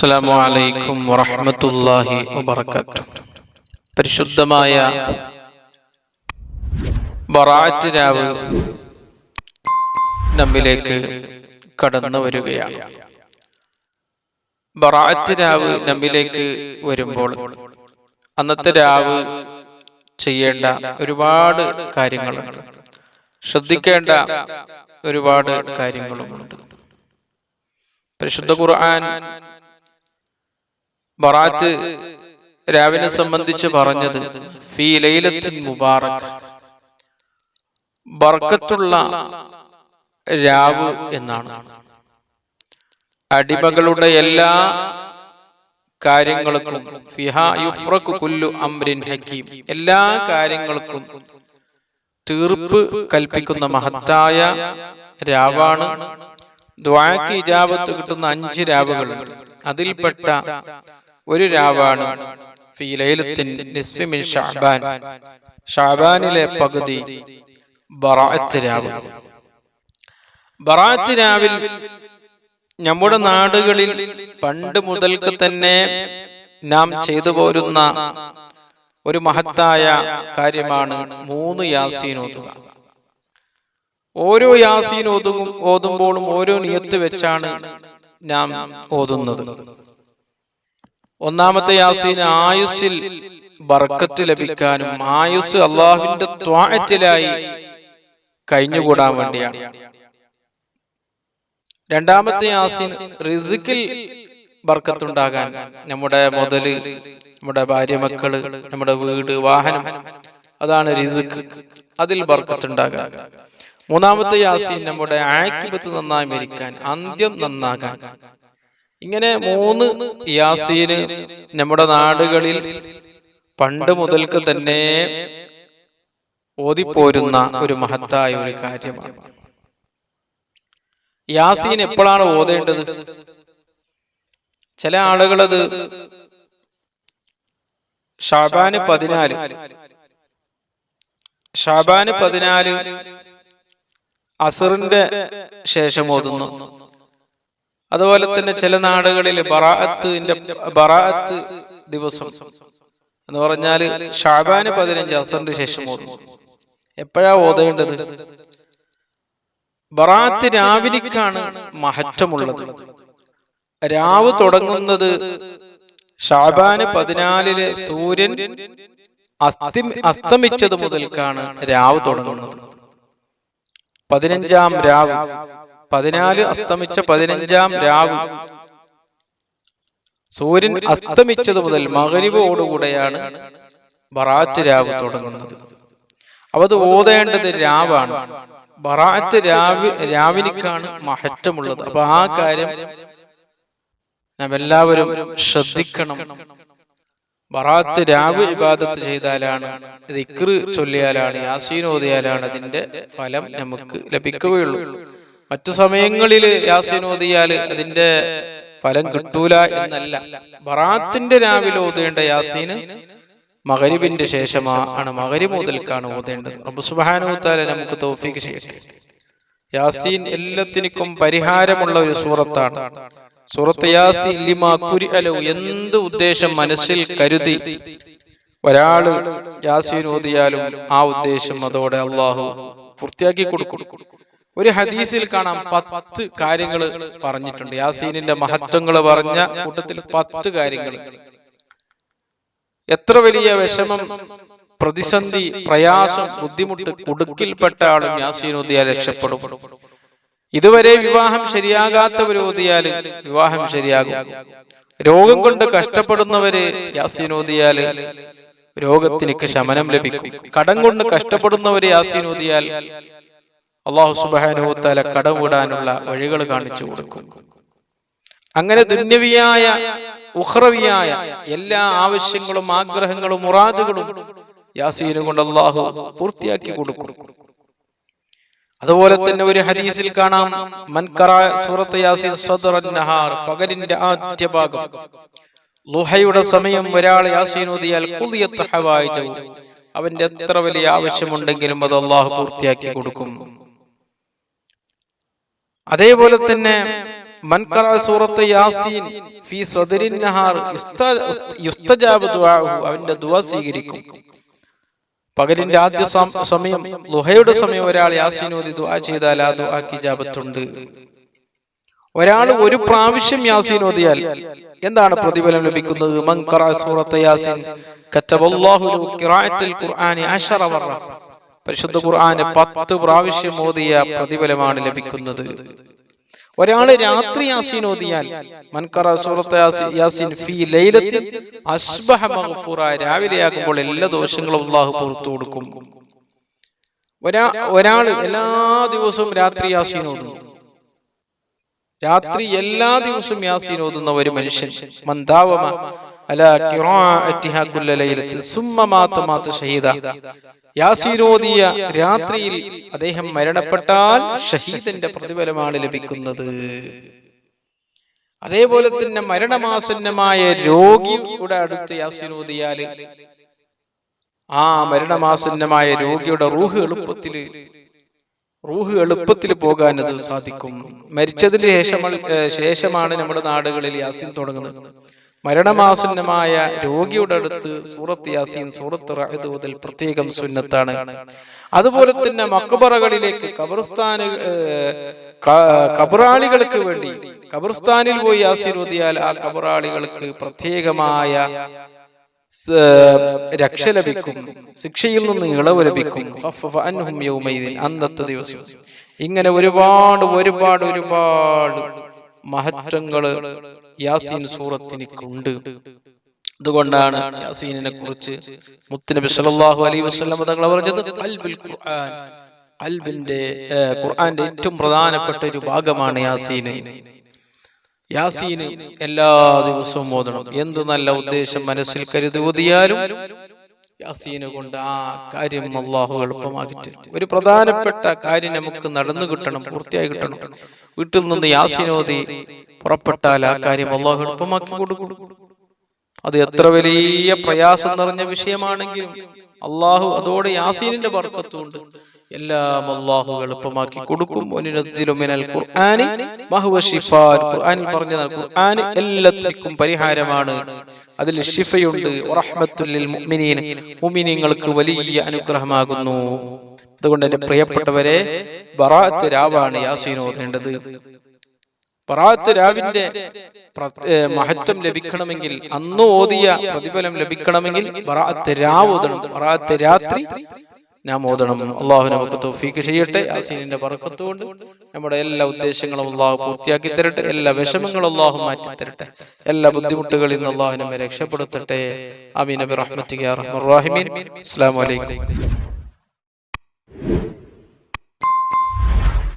അസ്സലാമു അലൈക്കും വറഹ്മത്തുള്ളാഹി വബറകാതുഹു പരിശുദ്ധമായ ബറാഅത്ത് രാവ് നമ്മിലേക്ക് കടന്നു വരികയാണ്. ബറാഅത്ത് രാവ് നമ്മിലേക്ക് വരുമ്പോൾ അന്നത്തെ രാവ് ചെയ്യേണ്ട ഒരുപാട് കാര്യങ്ങളുണ്ട് ശ്രദ്ധിക്കേണ്ട ഒരുപാട് കാര്യങ്ങളുമുണ്ട്. പരിശുദ്ധ ഖുർആൻ ബറാത്ത് രാവിനെ സംബന്ധിച്ച് പറഞ്ഞത് ഫീ ലൈലത്തിൻ മുബാറക്. ബർക്കത്തുള്ള രാവ് എന്നാണ്. അടിമകളുടെ എല്ലാ കാര്യങ്ങൾക്കും കുല്ലു അംരിൻ ഹക്കീം. എല്ലാ കാര്യങ്ങൾക്കും തീർപ്പ് കൽപ്പിക്കുന്ന മഹത്തായ രാവാണ്. ദ്വാക്ക് ഇജാബത്ത് കിട്ടുന്ന അഞ്ച് രാവുകൾ. അതിൽപ്പെട്ട ഒരു രാവാണ്. ഷാബാനിലെ പകുതി ബറാഅത്ത് രാവിൽ നമ്മുടെ നാടുകളിൽ പണ്ട് മുതൽക്ക് തന്നെ നാം ചെയ്തു പോരുന്ന ഒരു മഹത്തായ കാര്യമാണ് മൂന്ന് യാസീൻ ഓതുക. ഓരോ യാസീൻ ഓതും ഓതുമ്പോഴും ഓരോ നിയത്ത് വെച്ചാണ് നാം ഓതുന്നത്. ഒന്നാമത്തെ യാസീൻ ആയുസ്സിൽ ബർക്കത്ത് ലഭിക്കാനും ആയുസ് അള്ളാഹുവിന്റെ ത്വാഴത്തിലായി കഴിഞ്ഞുകൂടാൻ വേണ്ടിയാണ്. രണ്ടാമത്തെ യാസീൻ റിസിക്കിൽ ബർക്കത്തുണ്ടാകാൻ. നമ്മുടെ മുതൽ നമ്മുടെ ഭാര്യ മക്കൾ നമ്മുടെ വീട് വാഹനം അതാണ് റിസിക്ക് അതിൽ ബർക്കത്തുണ്ടാകാൻ. മൂന്നാമത്തെ യാസീൻ നമ്മുടെ ആക്കിപത്ത് നന്നായി മരിക്കാൻ അന്ത്യം നന്നാകാൻ. ഇങ്ങനെ മൂന്ന് യാസീന് നമ്മുടെ നാടുകളിൽ പണ്ട് മുതൽക്ക് തന്നെ ഓതിപ്പോരുന്ന ഒരു മഹത്തായ ഒരു കാര്യമാണ്. യാസീൻ എപ്പോഴാണ് ഓതേണ്ടത്? ചില ആളുകളത് ഷാബാന് പതിനാല്. ഷാബാന് പതിനാല് അസറിന്റെ ശേഷം ഓതുന്നു. അതുപോലെ തന്നെ ചില നാടുകളിൽ ബറാഅത്തിന്റെ ബറാഅത്ത് ദിവസം എന്ന് പറഞ്ഞാൽ ഷാബാന് പതിനഞ്ച് അസറിന്റെ ശേഷം ഓർമ്മ എപ്പോഴാ ഓതേണ്ടത്? ബറാത്ത് രാവിലേക്കാണ് മഹറ്റമുള്ളത്. രാവ് തുടങ്ങുന്നത് ഷാബാന് പതിനാലിലെ സൂര്യൻ അസ്തി അസ്തമിച്ചത് മുതൽക്കാണ് രാവ് തുടങ്ങുന്നത്. പതിനഞ്ചാം രാവ്. പതിനാല് അസ്തമിച്ച പതിനഞ്ചാം രാവ്. സൂര്യൻ അസ്തമിച്ചത് മുതൽ മകരിവോടുകൂടെയാണ് ബറാറ്റ് രാവ് തുടങ്ങുന്നത്. അവ അത് ഓതേണ്ടത് രാവാണ്. ബറാറ്റ് രാവ് രാവിനിക്കാണ് മഹറ്റമുള്ളത് അപ്പൊ ആ കാര്യം നാം എല്ലാവരും ശ്രദ്ധിക്കണം. ബറാത്ത് രാവ് ഇബാദത്ത് ചെയ്താലാണ് ദിക്റ് ചൊല്ലിയാലാണ് യാസീൻ ഓതിയാലാണ് അതിന്റെ ഫലം നമുക്ക് ലഭിക്കുകയുള്ളൂ. മറ്റു സമയങ്ങളിൽ യാസീൻ ഓതിയാൽ അതിന്റെ ഫലം കിട്ടൂല എന്നല്ല. ബറാത്തിന്റെ രാവിലെ ഓതേണ്ട യാസീന് മകരിബിന്റെ ശേഷമാണ് മകരി മുതൽക്കാണ് ഓതേണ്ടത്. റബ്ബ് സുബ്ഹാനഹു തആല നമുക്ക് തൗഫീഖ് ചെയ്യട്ടെ. യാസീൻ എല്ലാത്തിനും പരിഹാരമുള്ള ഒരു സൂറത്താണ്. സൂറത്ത് യാസീൻ ലിമാ കുരിഅലു എന്ത് ഉദ്ദേശം മനസ്സിൽ കരുതി ഒരാൾ യാസീൻ ഓതിയാലും ആ ഉദ്ദേശം അതോടെ അള്ളാഹു പൂർത്തിയാക്കി കൊടുക്കും. ഒരു ഹദീസിൽ കാണാം പത്ത് കാര്യങ്ങൾ പറഞ്ഞിട്ടുണ്ട്. യാസീനിന്റെ മഹത്വങ്ങൾ പറഞ്ഞ കൂട്ടത്തിൽ പത്ത് കാര്യങ്ങൾ. എത്ര വലിയ വിഷമം പ്രതിസന്ധി പ്രയാസം ബുദ്ധിമുട്ട് കുടുക്കിൽപ്പെട്ട ആളും യാസീൻ ഓതിയാൽ രക്ഷപ്പെടും. ഇതുവരെ വിവാഹം ശരിയാകാത്തവർ ഓതിയാൽ വിവാഹം ശരിയാകും. രോഗം കൊണ്ട് കഷ്ടപ്പെടുന്നവര് യാസീൻ ഓതിയാൽ രോഗത്തിനൊക്കെ ശമനം ലഭിക്കും. കടം കൊണ്ട് കഷ്ടപ്പെടുന്നവര് യാസീൻ ഓതിയാൽ അള്ളാഹു സുബാനുത്താല കടവിടാനുള്ള വഴികൾ കാണിച്ചു കൊടുക്കും. അങ്ങനെ ദുന്യവിയായ ഉഹ്റവിയായ എല്ലാ ആവശ്യങ്ങളും ആഗ്രഹങ്ങളും മുറാദുകളും യാസീന് കൊണ്ട് അള്ളാഹു പൂർത്തിയാക്കി കൊടുക്കും. അതുപോലെ തന്നെ ഒരു ഹദീസിൽ കാണാം മൻകറ സൂറത്ത് യാസീൻ സദറൻ നഹാർ പകലിന്റെ ആദ്യ ഭാഗം. ലുഹയുടെ സമയം ഒരാൾ യാസീൻ ഓതിയാൽ കുളിയത്ത് ഹവായിജു അവന്റെ എത്ര വലിയ ആവശ്യമുണ്ടെങ്കിലും അത് അള്ളാഹു പൂർത്തിയാക്കി കൊടുക്കും. അതേപോലെ തന്നെ സൂറത്ത് യാസീൻ അവന്റെ ദുവ സ്വീകരിക്കും. പകലിന്റെ ആദ്യ സമയം ലുഹയുടെ സമയം ഒരാൾ യാസീനോദി ദുആ ചെയ്താൽ ആ ദുആക്ക് ഇജാബത്തുണ്ട്. ഒരാൾ ഒരു പ്രാവശ്യം യാസീനോദിയാൽ എന്താണ് പ്രതിഫലം ലഭിക്കുന്നത്? മൻ ഖറഅ സൂറത്ത് യാസീൻ കത്തബല്ലാഹു ലഹു ഖിറാഅത്തുൽ ഖുർആനി അശറ വറ പരിശുദ്ധ ഖുർആന് പത്ത് പ്രാവശ്യം ഓതിയ പ്രതിഫലമാണ് ലഭിക്കുന്നത്. ഒരാൾ രാത്രി യാസീൻ ഓതിയാൽ മൻ ഖറഅ സൂറത്ത് യാസീൻ- ഫി ലൈലത്തിൻ അസ്ബഹ മഗ്ഫൂറ രാവിലെയാകുമ്പോൾ എല്ലാ ദോഷങ്ങളും അല്ലാഹു പുറത്തു കൊടുക്കും. ഒരാ ഒരാൾ എല്ലാ ദിവസവും രാത്രി യാസീൻ ഓതുന്നു. രാത്രി എല്ലാ ദിവസവും യാസീൻ ഓതുന്ന ഒരു മനുഷ്യൻ. മന്ദാവമ യാസീനോദിയ രാത്രിയിൽ അദ്ദേഹം മരണപ്പെട്ടാൽ ഷഹീദിന്റെ പ്രതിഫലമാണ് ലഭിക്കുന്നത്. അതേപോലെ തന്നെ മരണമാസന്നമായ രോഗിയുടെ അടുത്ത് യാസീൻ ഓതിയാൽ ആ മരണമാസന്നമായ രോഗിയുടെ റൂഹ് എളുപ്പത്തിൽ റൂഹ് എളുപ്പത്തിൽ പോകാൻ അത് സാധിക്കും. മരിച്ചതിന് ശേഷം ശേഷമാണ് നമ്മുടെ നാടുകളിൽ യാസിൻ തുടങ്ങുന്നത്. മരണമാസന്നമായ രോഗിയുടെ അടുത്ത് സൂറത്ത് യാസീൻ സൂറത്ത് റഹദൂതിൽ പ്രത്യേകം സുന്നത്താണ് അതുപോലെ തന്നെ മക്കബറകളിലേക്ക് കബർസ്ഥാന കബറാളികൾക്ക് വേണ്ടി കബർസ്ഥാനിൽ പോയി യാസീൻ ഓതിയാൽ ആ കബറാളികൾക്ക് പ്രത്യേകമായ രക്ഷ ലഭിക്കും ശിക്ഷയിൽ നിന്ന് ഇളവ് ലഭിക്കും. അന്നത്തെ ദിവസം ഇങ്ങനെ ഒരുപാട് ഒരുപാട് ഒരുപാട് മഹത്വങ്ങൾ യാസീൻ സൂറത്തിനിക്കുണ്ട് അതുകൊണ്ടാണ് യാസീനിനെ കുറിച്ച് മുത്തുനബി സല്ലല്ലാഹു അലൈഹി വസല്ലം തങ്ങൾ പറഞ്ഞത്. ഖൽബുൽ ഖുർആൻ. ഖൽബിന്റെ ഖുർആന്റെ ഏറ്റവും പ്രധാനപ്പെട്ട ഒരു ഭാഗമാണ് യാസീൻ യാസീന് എല്ലാ ദിവസവും ഓതണം. എന്ത് നല്ല ഉദ്ദേശം മനസ്സിൽ കരുതി ഓതിയാലും യാസീന് കൊണ്ട് ആ കാര്യം അള്ളാഹു എളുപ്പമാക്കി തരും ഒരു പ്രധാനപ്പെട്ട കാര്യം നമുക്ക് നടന്നു കിട്ടണം പൂർത്തിയായി കിട്ടണം. വീട്ടിൽ നിന്ന് യാസീനോതി പുറപ്പെട്ടാൽ ആ കാര്യം അള്ളാഹു എളുപ്പമാക്കി കൊടുക്കും. അത് എത്ര വലിയ പ്രയാസം നിറഞ്ഞ വിഷയമാണെങ്കിലും അള്ളാഹു അതോടെ യാസീനിന്റെ ബർക്കത്തുണ്ട്. എല്ലാം അള്ളാഹു എളുപ്പമാക്കി കൊടുക്കും. ഖുർആൻ എല്ലാത്തിനും പരിഹാരമാണ്. അതിൽ ഷിഫയുണ്ട് മുഅ്മിനീങ്ങൾക്ക് വലിയ അനുഗ്രഹമാകുന്നു. അതുകൊണ്ട് എന്റെ പ്രിയപ്പെട്ടവരെ ബറാത്ത് രാവാണ് യാസീൻ ഓതേണ്ടത്. ബറാഅത്ത് രാവിന്റെ മഹത്വം ലഭിക്കണമെങ്കിൽ അന്ന് ഓതിയ പ്രതിഫലം ലഭിക്കണമെങ്കിൽ പറാത്ത് രാവ് ബറാഅത്ത് രാത്രി നാം ഓതണം. അള്ളാഹു നമുക്ക് തോഫീക്ക് ചെയ്യട്ടെ. അസീനിന്റെ പറക്കത്തുകൊണ്ട് നമ്മുടെ എല്ലാ ഉദ്ദേശങ്ങളും അള്ളാഹു പൂർത്തിയാക്കി തരട്ടെ. എല്ലാ വിഷമങ്ങളും അള്ളാഹു മാറ്റി തരട്ടെ. എല്ലാ ബുദ്ധിമുട്ടുകളിൽ നിന്ന് അള്ളാഹു നമ്മെ രക്ഷപ്പെടുത്തട്ടെ. അമീൻ നബി റഹ്മത്തിക വലൈക്കും